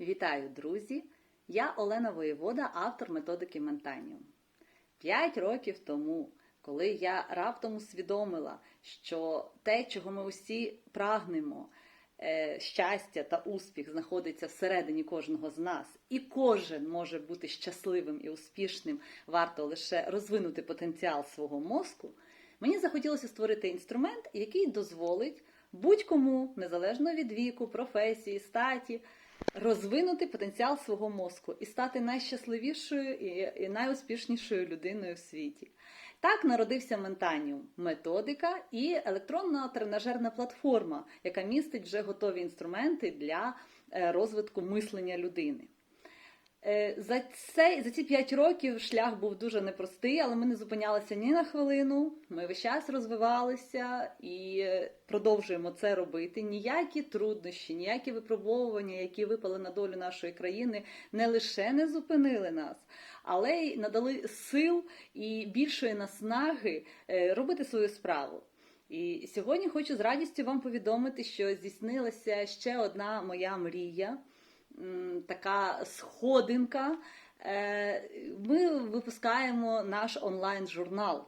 Вітаю, друзі! Я Олена Воєвода, автор методики Ментаніум. П'ять років тому, коли я раптом усвідомила, що те, чого ми усі прагнемо, е, щастя та успіх знаходиться всередині кожного з нас, і кожен може бути щасливим і успішним, варто лише розвинути потенціал свого мозку. Мені захотілося створити інструмент, який дозволить будь-кому, незалежно від віку, професії, статі, розвинути потенціал свого мозку і стати найщасливішою і, найуспішнішою людиною в світі. Так народився Ментаніум методика і електронна тренажерна платформа, яка містить вже готові інструменти для е, розвитку мислення людини. Е, За, це, за ці 5 років шлях був дуже непростий, але ми не зупинялися ні на хвилину. Ми весь час розвивалися і е, продовжуємо це робити. Ніякі труднощі, ніякі випробовування, які випали на долю нашої країни, не лише не зупинили нас, але й надали сил і більшої наснаги е, робити свою справу. І сьогодні хочу з радістю вам повідомити, що здійснилася ще одна моя мрія така сходинка. Е, Ми випускаємо наш онлайн-журнал.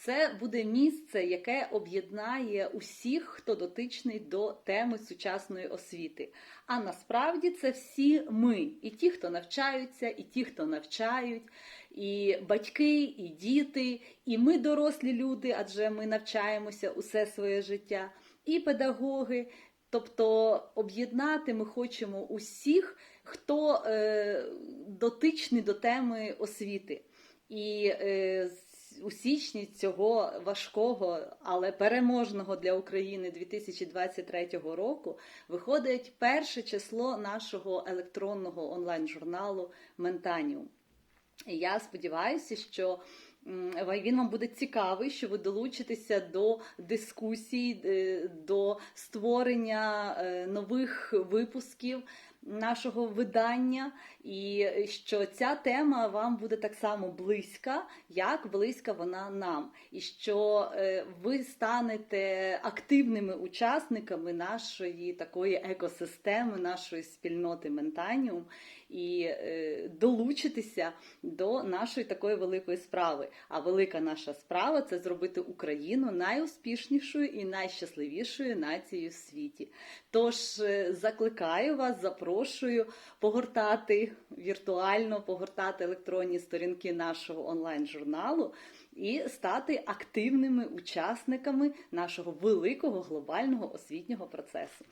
Це буде місце, яке об'єднає усіх, хто дотичний до теми сучасної освіти. А насправді це всі ми, і ті, хто навчаються, і ті, хто навчають, і батьки, і діти, і ми дорослі люди, адже ми навчаємося усе своє життя, і педагоги. Тобто об'єднати ми хочемо усіх, хто е, дотичний до теми освіти. І е, у січні цього важкого, але переможного для України 2023 року виходить перше число нашого електронного онлайн-журналу Ментаніум. І я сподіваюся, що він вам буде цікавий, що ви долучитеся до дискусій, е, до створення е, нових випусків нашого видання, і що ця тема вам буде так само близька, як близька вона нам, і що е, ви станете активними учасниками нашої такої екосистеми, нашої спільноти Ментаніум, і е, долучитися до нашої такої великої справи. А велика наша справа це зробити Україну найуспішнішою і найщасливішою нацією в світі. Тож е, закликаю вас, запрошую погортати віртуально, погортати електронні сторінки нашого онлайн-журналу і стати активними учасниками нашого великого глобального освітнього процесу.